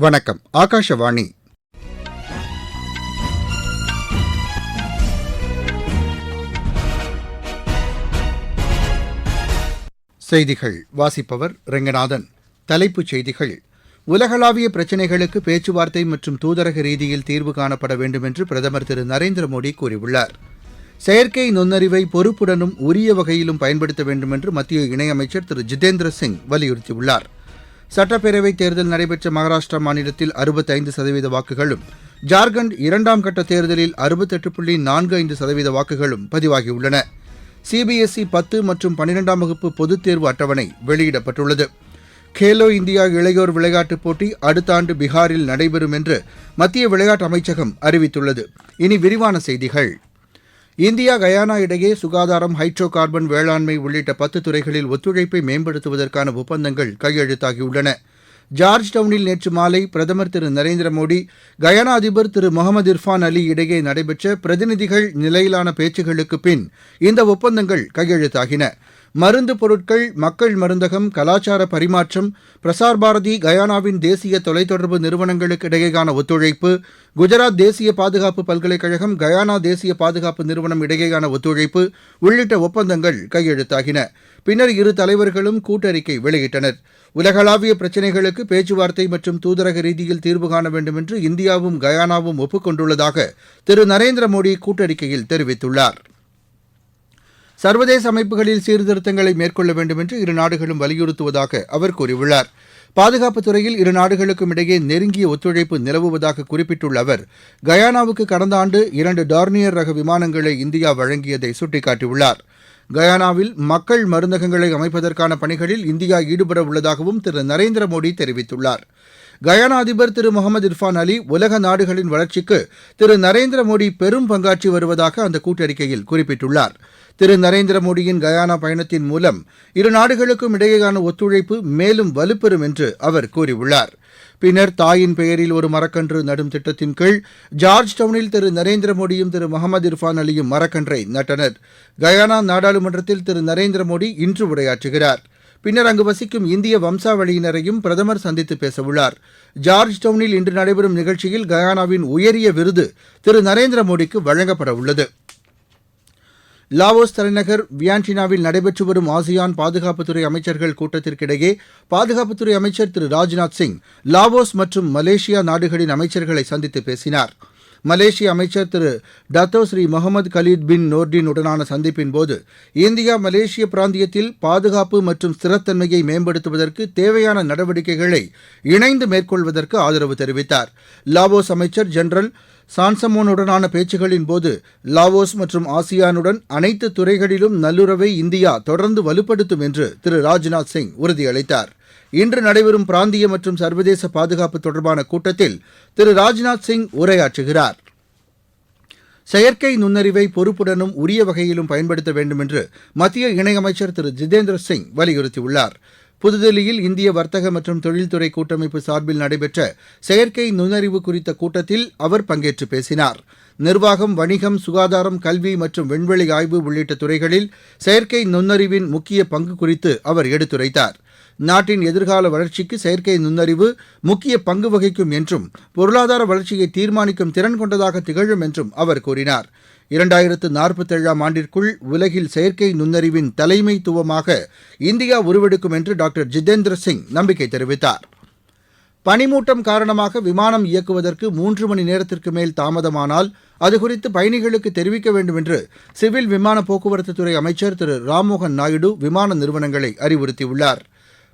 வணக்கம் ஆகாஷவாணி. செய்திகள் வாசிப்பவர் ரெங்கநாதன். தலைப்புச் செய்திகள் உலகளாவிய பிரச்சினைகளுக்கு பேச்சுவார்த்தை மற்றும் தூதரக ரீதியில் தீர்வு காணப்பட வேண்டும் என்று பிரதமர் திரு நரேந்திர மோடி கூறியுள்ளார். செயற்கை நுண்ணறிவை பொறுப்புடனும் உரிய வகையிலும் பயன்படுத்த வேண்டும் என்று மத்திய இணையமைச்சர் திரு ஜிதேந்திர சிங் வலியுறுத்தியுள்ளார். சட்டப்பேரவைத் தேர்தல் நடைபெற்ற மகாராஷ்டிரா மாநிலத்தில் அறுபத்தைந்து சதவீத வாக்குகளும் ஜார்க்கண்ட் இரண்டாம் கட்ட தேர்தலில் அறுபத்தெட்டு புள்ளி நான்கு ஐந்து சதவீத வாக்குகளும் பதிவாகியுள்ளன. சிபிஎஸ்இ பத்து மற்றும் பன்னிரெண்டாம் வகுப்பு பொதுத் தேர்வு அட்டவணை வெளியிடப்பட்டுள்ளது. கேலோ இந்தியா இளையோர் விளையாட்டுப் போட்டி அடுத்த ஆண்டு பீகாரில் நடைபெறும் என்று மத்திய விளையாட்டு அமைச்சகம் அறிவித்துள்ளது. இனி விரிவான செய்திகள். இந்தியா கயானா இடையே சுகாதாரம் ஹைட்ரோ கார்பன் வேளாண்மை உள்ளிட்ட பத்து துறைகளில் ஒத்துழைப்பை மேம்படுத்துவதற்கான ஒப்பந்தங்கள் கையெழுத்தாகியுள்ளன. ஜார்ஜ் டவுனில் நேற்று மாலை பிரதமர் திரு நரேந்திர மோடி கயானா அதிபர் திரு முகமது இர்ஃபான் அலி இடையே நடைபெற்ற பிரதிநிதிகள் நிலையிலான பேச்சுகளுக்கு பின் இந்த ஒப்பந்தங்கள் கையெழுத்தாகின. மருந்து பொருட்கள் மக்கள் மருந்தகம் கலாச்சார பரிமாற்றம் பிரசார் பாரதி கயானாவின் தேசிய தொலைத்தொடர்பு நிறுவனங்களுக்கு இடையேயான ஒத்துழைப்பு குஜராத் தேசிய பாதுகாப்பு பல்கலைக்கழகம் கயானா தேசிய பாதுகாப்பு நிறுவனம் இடையேயான ஒத்துழைப்பு உள்ளிட்ட ஒப்பந்தங்கள் கையெழுத்தாகின. பின்னர் இரு தலைவர்களும் கூட்டறிக்கை வெளியிட்டனர். உலகளாவிய பிரச்சினைகளுக்கு பேச்சுவார்த்தை மற்றும் தூதரக ரீதியில் தீர்வு காண வேண்டும் என்று இந்தியாவும் கயானாவும் ஒப்புக் கொண்டுள்ளதாக திரு நரேந்திர மோடி கூட்டறிக்கையில் தெரிவித்துள்ளார். சர்வதேச அமைப்புகளில் சீர்திருத்தங்களை மேற்கொள்ள வேண்டும் என்று இரு நாடுகளும் வலியுறுத்துவதாக அவர் கூறியுள்ளார். பாதுகாப்புத் துறையில் இரு நாடுகளுக்கும் இடையே நெருங்கிய ஒத்துழைப்பு நிலவுவதாக குறிப்பிட்டுள்ள அவர் கயானாவுக்கு கடந்த ஆண்டு இரண்டு டார்னியர் ரக விமானங்களை இந்தியா வழங்கியதை சுட்டிக்காட்டியுள்ளார். கயானாவில் மக்கள் மருந்தகங்களை அமைப்பதற்கான பணிகளில் இந்தியா ஈடுபட உள்ளதாகவும் திரு நரேந்திர மோடி தெரிவித்துள்ளார். கயானா அதிபர் திரு முகமது இர்ஃபான் அலி உலக நாடுகளின் வளர்ச்சிக்கு திரு நரேந்திர மோடி பெரும் பங்காற்றி வருவதாக அந்த கூட்டறிக்கையில் குறிப்பிட்டுள்ளார். திரு நரேந்திர மோடியின் கயானா பயணத்தின் மூலம் இரு நாடுகளுக்கும் இடையேயான ஒத்துழைப்பு மேலும் வலுப்பெறும் என்று அவர் கூறியுள்ளார். பின்னர் தாயின் பெயரில் ஒரு மரக்கன்று நடும் திட்டத்தின் கீழ் ஜார்ஜ் டவுனில் திரு நரேந்திர மோடியும் திரு முகமது இர்ஃபான் அலியும் மரக்கன்றை நட்டனர். கயானா நாடாளுமன்றத்தில் திரு நரேந்திர மோடி இன்று உரையாற்றுகிறார். பின்னர் அங்கு வசிக்கும் இந்திய வம்சாவளியினரையும் பிரதமர் சந்தித்து பேசவுள்ளார். ஜார்ஜ் டவுனில் இன்று நடைபெறும் நிகழ்ச்சியில் கயானாவின் உயரிய விருது திரு நரேந்திர மோடிக்கு வழங்கப்படவுள்ளது. லாவோஸ் தலைநகர் வியான்டினாவில் நடைபெற்று வரும் ஆசியான் பாதுகாப்புத்துறை அமைச்சர்கள் கூட்டத்திற்கிடையே பாதுகாப்புத்துறை அமைச்சர் திரு ராஜ்நாத் சிங் லாவோஸ் மற்றும் மலேசியா நாடுகளின் அமைச்சர்களை சந்தித்து பேசினார். மலேசிய அமைச்சர் திரு Dato Sri Mohamed Khaled bin Nordin உடனான சந்திப்பின் போது இந்தியா மலேசிய பிராந்தியத்தில் பாதுகாப்பு மற்றும் ஸ்திரத்தன்மையை மேம்படுத்துவதற்கு தேவையான நடவடிக்கைகளை இணைந்து மேற்கொள்வதற்கு ஆதரவு தெரிவித்தார். லாவோஸ் அமைச்சர் ஜெனரல் சான்சமோனுடனான பேச்சுகளின் போது லாவோஸ் மற்றும் ஆசியானுடன் அனைத்து துறைகளிலும் நல்லுறவை இந்தியா தொடர்ந்து வலுப்படுத்தும் என்று திரு ராஜ்நாத் சிங் உறுதியளித்தார். இன்று நடைபெறும் பிராந்திய மற்றும் சர்வதேச பாதுகாப்பு தொடர்பான கூட்டத்தில் திரு ராஜ்நாத் சிங் உரையாற்றுகிறார். செயற்கை நுண்ணறிவை பொறுப்புடனும் உரிய வகையிலும் பயன்படுத்த வேண்டும் என்று மத்திய இணையமைச்சர் திரு ஜிதேந்திர சிங் வலியுறுத்தியுள்ளார். புதுதில்லியில் இந்திய வர்த்தக மற்றும் தொழில்துறை கூட்டமைப்பு சார்பில் நடைபெற்ற செயற்கை நுண்ணறிவு குறித்த கூட்டத்தில் அவர் பங்கேற்று பேசினார். நிர்வாகம் வணிகம் சுகாதாரம் கல்வி மற்றும் விண்வெளி ஆய்வு உள்ளிட்ட துறைகளில் செயற்கை நுண்ணறிவின் முக்கிய பங்கு குறித்து அவர் எடுத்துரைத்தார். நாட்டின் எதிர்கால வளர்ச்சிக்கு செயற்கை நுண்ணறிவு முக்கிய பங்கு வகிக்கும் என்றும் பொருளாதார வளர்ச்சியை தீர்மானிக்கும் திறன் கொண்டதாக திகழும் என்றும் அவர் கூறினார். இரண்டாயிரத்து நாற்பத்தேழாம் ஆண்டிற்குள் உலகில் செயற்கை நுண்ணறிவின் தலைமைத்துவமாக இந்தியா உருவெடுக்கும் என்று டாக்டர் ஜிதேந்திர சிங் நம்பிக்கை தெரிவித்தார். பனிமூட்டம் காரணமாக விமானம் இயக்குவதற்கு மூன்று மணி நேரத்திற்கு மேல் தாமதமானால் அது குறித்து பயணிகளுக்கு தெரிவிக்க வேண்டும் என்று சிவில் விமான போக்குவரத்துத்துறை அமைச்சர் திரு ராம்மோகன் நாயுடு விமான நிறுவனங்களை அறிவுறுத்தியுள்ளார்.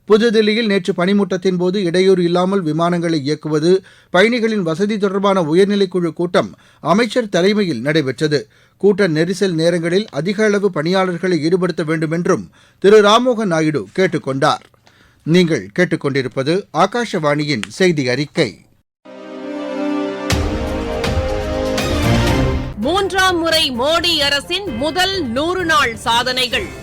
புதுதில்லியில் நேற்று பனிமூட்டத்தின்போது இடையூறு இல்லாமல் விமானங்களை இயக்குவது பயணிகளின் வசதி தொடர்பான உயர்நிலைக்குழு கூட்டம் அமைச்சர் தலைமையில் நடைபெற்றது. கூட்ட நெரிசல் நேரங்களில் அதிக அளவு பணியாளர்களை ஈடுபடுத்த வேண்டும் என்றும் திரு ராம்மோகன் நாயுடு கேட்டுக் கொண்டார். நீங்கள் கேட்டுக்கொண்டிருப்பது ஆகாஷவாணியின் செய்தி அறிக்கை. மூன்றாம் முறை மோடி அரசின் முதல் நூறு நாள் சாதனைகள்.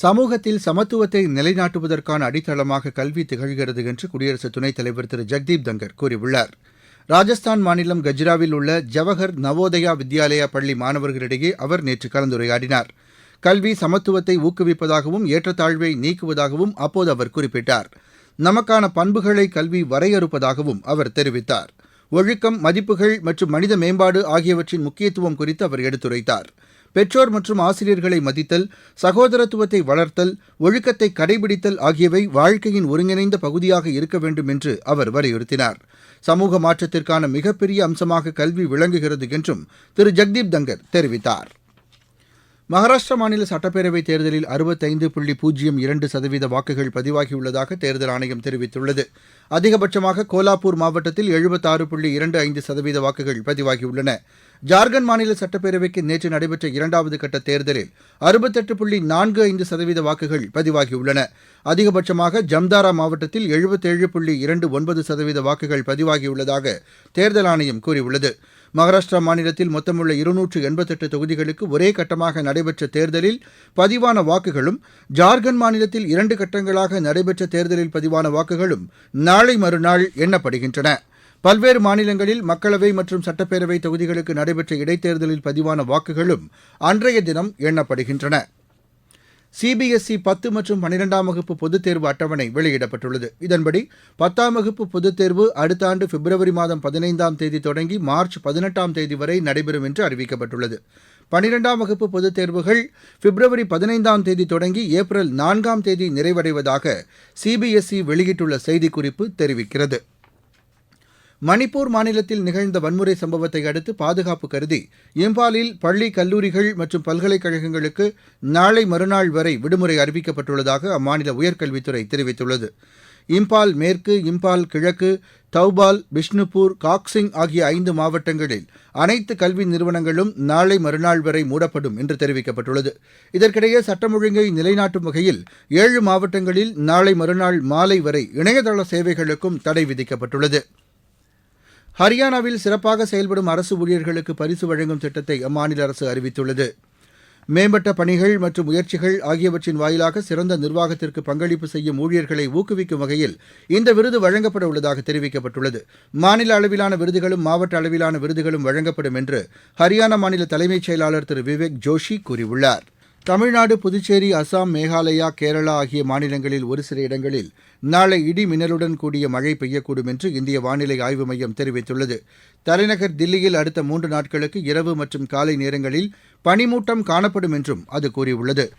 சமூகத்தில் சமத்துவத்தை நிலைநாட்டுவதற்கான அடித்தளமாக கல்வி திகழ்கிறது என்று குடியரசு துணைத் தலைவர் திரு. ஜெக்தீப் தங்கர் கூறியுள்ளார். ராஜஸ்தான் மாநிலம் கஜ்ராவில் உள்ள ஜவஹர் நவோதயா வித்யாலயா பள்ளி மாணவர்களிடையே அவர் நேற்று கலந்துரையாடினார். கல்வி சமத்துவத்தை ஊக்குவிப்பதாகவும் ஏற்றத்தாழ்வை நீக்குவதாகவும் அப்போது அவர் குறிப்பிட்டார். நமக்கான பண்புகளை கல்வி வரையறுப்பதாகவும் அவர் தெரிவித்தார். ஒழுக்கம் மதிப்புகள் மற்றும் மனித மேம்பாடு ஆகியவற்றின் முக்கியத்துவம் குறித்து அவர் எடுத்துரைத்தார். பெற்றோர் மற்றும் ஆசிரியர்களை மதித்தல் சகோதரத்துவத்தை வளர்த்தல் ஒழுக்கத்தை கடைபிடித்தல் ஆகியவை வாழ்க்கையின் ஒருங்கிணைந்த பகுதியாக இருக்க வேண்டும் என்று அவர் வலியுறுத்தினார். சமூக மாற்றத்திற்கான மிகப்பெரிய அம்சமாக கல்வி விளங்குகிறது என்றும் திரு. ஜெக்தீப் தங்கர் தெரிவித்தார். மகாராஷ்டிரா மாநில சட்டப்பேரவைத் தேர்தலில் அறுபத்தைந்து புள்ளி பூஜ்ஜியம் இரண்டு சதவீத வாக்குகள் பதிவாகியுள்ளதாக தேர்தல் ஆணையம் தெரிவித்துள்ளது. அதிகபட்சமாக கோலாப்பூர் மாவட்டத்தில் எழுபத்தாறு புள்ளி இரண்டு ஐந்து சதவீத வாக்குகள் பதிவாகியுள்ளன. ஜார்க்கண்ட் மாநில சட்டப்பேரவைக்கு நேற்று நடைபெற்ற இரண்டாவது கட்ட தேர்தலில் அறுபத்தெட்டு புள்ளி நான்கு ஐந்து சதவீத வாக்குகள் பதிவாகியுள்ளன. அதிகபட்சமாக ஜம்தாரா மாவட்டத்தில் எழுபத்தேழு புள்ளி இரண்டு ஒன்பது சதவீத வாக்குகள் பதிவாகியுள்ளதாக தேர்தல் ஆணையம் கூறியுள்ளது. மகாராஷ்டிரா மாநிலத்தில் மொத்தமுள்ள இருநூற்று எண்பத்தெட்டு தொகுதிகளுக்கு ஒரே கட்டமாக நடைபெற்ற தேர்தலில் பதிவான வாக்குகளும் ஜார்க்கண்ட் மாநிலத்தில் இரண்டு கட்டங்களாக நடைபெற்ற தேர்தலில் பதிவான வாக்குகளும் நாளை மறுநாள் எண்ணப்படுகின்றன. பல்வேறு மாநிலங்களில் மக்களவை மற்றும் சட்டப்பேரவை தொகுதிகளுக்கு நடைபெற்ற இடைத்தேர்தலில் பதிவான வாக்குகளும் அன்றைய தினம் எண்ணப்படுகின்றன. சிபிஎஸ்இ பத்து மற்றும் பன்னிரெண்டாம் வகுப்பு பொதுத் தேர்வு அட்டவணை வெளியிடப்பட்டுள்ளது. இதன்படி பத்தாம் வகுப்பு பொதுத் தேர்வு அடுத்த ஆண்டு பிப்ரவரி மாதம் பதினைந்தாம் தேதி தொடங்கி மார்ச் பதினெட்டாம் தேதி வரை நடைபெறும் என்று அறிவிக்கப்பட்டுள்ளது. பனிரெண்டாம் வகுப்பு பொதுத் தேர்வுகள் பிப்ரவரி பதினைந்தாம் தேதி தொடங்கி ஏப்ரல் நான்காம் தேதி நிறைவடைவதாக சிபிஎஸ்இ வெளியிட்டுள்ள செய்திக்குறிப்பு தெரிவிக்கிறது. மணிப்பூர் மாநிலத்தில் நிகழ்ந்த வன்முறை சம்பவத்தை அடுத்து பாதுகாப்பு கருதி இம்பாலில் பள்ளி கல்லூரிகள் மற்றும் பல்கலைக்கழகங்களுக்கு நாளை மறுநாள் வரை விடுமுறை அறிவிக்கப்பட்டுள்ளதாக அம்மாநில உயர்கல்வித்துறை தெரிவித்துள்ளது. இம்பால் மேற்கு இம்பால் கிழக்கு தௌபால் பிஷ்ணுபூர் காக்சிங் ஆகிய ஐந்து மாவட்டங்களில் அனைத்து கல்வி நிறுவனங்களும் நாளை மறுநாள் வரை மூடப்படும் என்று தெரிவிக்கப்பட்டுள்ளது. இதற்கிடையே சட்டம் ஒழுங்கை நிலைநாட்டும் வகையில் ஏழு மாவட்டங்களில் நாளை மறுநாள் மாலை வரை இணையதள சேவைகளுக்கும் தடை விதிக்கப்பட்டுள்ளது. ஹரியானாவில் சிறப்பாக செயல்படும் அரசு ஊழியர்களுக்கு பரிசு வழங்கும் திட்டத்தை அம்மாநில அரசு அறிவித்துள்ளது. மேம்பட்ட பணிகள் மற்றும் முயற்சிகள் ஆகியவற்றின் வாயிலாக சிறந்த நிர்வாகத்திற்கு பங்களிப்பு செய்யும் ஊழியர்களை ஊக்குவிக்கும் வகையில் இந்த விருது வழங்கப்பட உள்ளதாக தெரிவிக்கப்பட்டுள்ளது. மாநில அளவிலான விருதுகளும் மாவட்ட அளவிலான விருதுகளும் வழங்கப்படும் என்று ஹரியானா மாநில தலைமைச் செயலாளர் திரு விவேக் ஜோஷி கூறியுள்ளார். தமிழ்நாடு புதுச்சேரி அசாம் மேகாலயா கேரளா ஆகிய மாநிலங்களில் ஒரு சில இடங்களில் நாளை இடி மின்னலுடன் கூடிய மழை பெய்யக்கூடும் என்று இந்திய வானிலை ஆய்வு மையம் தெரிவித்துள்ளது. தலைநகர் தில்லியில் அடுத்த மூன்று நாட்களுக்கு இரவு மற்றும் காலை நேரங்களில் பனிமூட்டம் காணப்படும் என்றும் அது கூறியுள்ளது.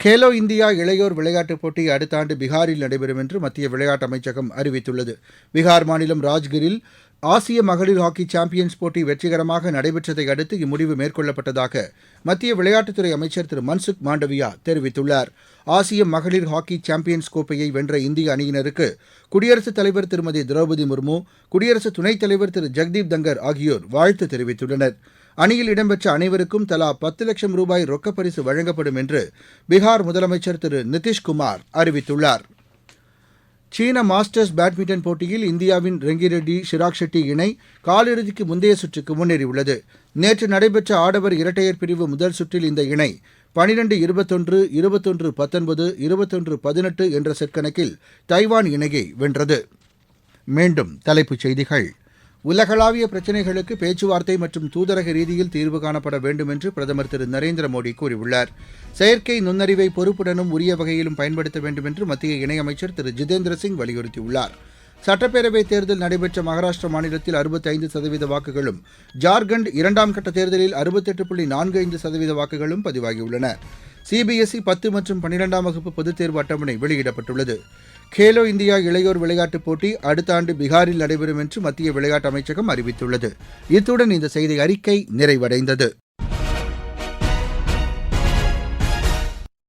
கேலோ இந்தியா இளையோர் விளையாட்டுப் போட்டி அடுத்த ஆண்டு பீகாரில் நடைபெறும் என்று மத்திய விளையாட்டு அமைச்சகம் அறிவித்துள்ளது. பீகார் மாநிலம் ராஜ்கிரில் ஆசிய மகளிர் ஹாக்கி சாம்பியன்ஸ் போட்டி வெற்றிகரமாக நடைபெற்றதை அடுத்து இம்முடிவு மேற்கொள்ளப்பட்டதாக மத்திய விளையாட்டுத்துறை அமைச்சர் திரு மன்சுக் மாண்டவியா தெரிவித்துள்ளார். ஆசிய மகளிர் ஹாக்கி சாம்பியன்ஸ் கோப்பையை வென்ற இந்திய அணியினருக்கு குடியரசுத் தலைவர் திருமதி திரௌபதி முர்மு குடியரசு துணைத் தலைவர் திரு ஜெக்தீப் தங்கர் ஆகியோர் வாழ்த்து தெரிவித்துள்ளனர். அணியில் இடம்பெற்ற அனைவருக்கும் தலா பத்து லட்சம் ரூபாய் ரொக்கப்பரிசு வழங்கப்படும் என்று பீகார் முதலமைச்சர் திரு நிதிஷ்குமார் அறிவித்துள்ளார். சீன மாஸ்டர்ஸ் பேட்மிண்டன் போட்டியில் இந்தியாவின் ரெங்கிரெட்டி ஷிராக் ஷெட்டி இணை காலிறுதிக்கு முந்தைய சுற்றுக்கு முன்னேறியுள்ளது. நேற்று நடைபெற்ற ஆடவர் இரட்டையர் பிரிவு முதல் சுற்றில் இந்த இணை பனிரெண்டு இருபத்தொன்று இருபத்தொன்று பத்தொன்பது இருபத்தொன்று பதினெட்டு என்ற செட் கணக்கில் தைவான் இணையை வென்றது. மீண்டும் தலைப்புச் செய்திகள். உலகளாவிய பிரச்சினைகளுக்கு பேச்சுவார்த்தை மற்றும் தூதரக ரீதியில் தீர்வு காணப்பட வேண்டும் என்று பிரதமர் திரு நரேந்திர மோடி கூறியுள்ளார். செயற்கை நுண்ணறிவை பொறுப்புடனும் உரிய வகையிலும் பயன்படுத்த வேண்டும் என்று மத்திய இணையமைச்சர் திரு ஜிதேந்திர சிங் வலியுறுத்தியுள்ளார். சட்டப்பேரவை தேர்தல் நடைபெற்ற மகாராஷ்டிரா மாநிலத்தில் அறுபத்தைந்து சதவீத வாக்குகளும் ஜார்க்கண்ட் இரண்டாம் கட்ட தேர்தலில் அறுபத்தெட்டு புள்ளி நான்கு ஐந்து சதவீத வாக்குகளும் பதிவாகியுள்ளன. சிபிஎஸ்இ பத்து மற்றும் பன்னிரெண்டாம் வகுப்பு பொதுத் தேர்வு அட்டவணை வெளியிடப்பட்டுள்ளது. கேலோ இந்தியா இளையோர் விளையாட்டுப் போட்டி அடுத்த ஆண்டு பீகாரில் நடைபெறும் என்று மத்திய விளையாட்டு அமைச்சகம் அறிவித்துள்ளது. இத்துடன் இந்த செய்தி அறிக்கை நிறைவடைந்தது.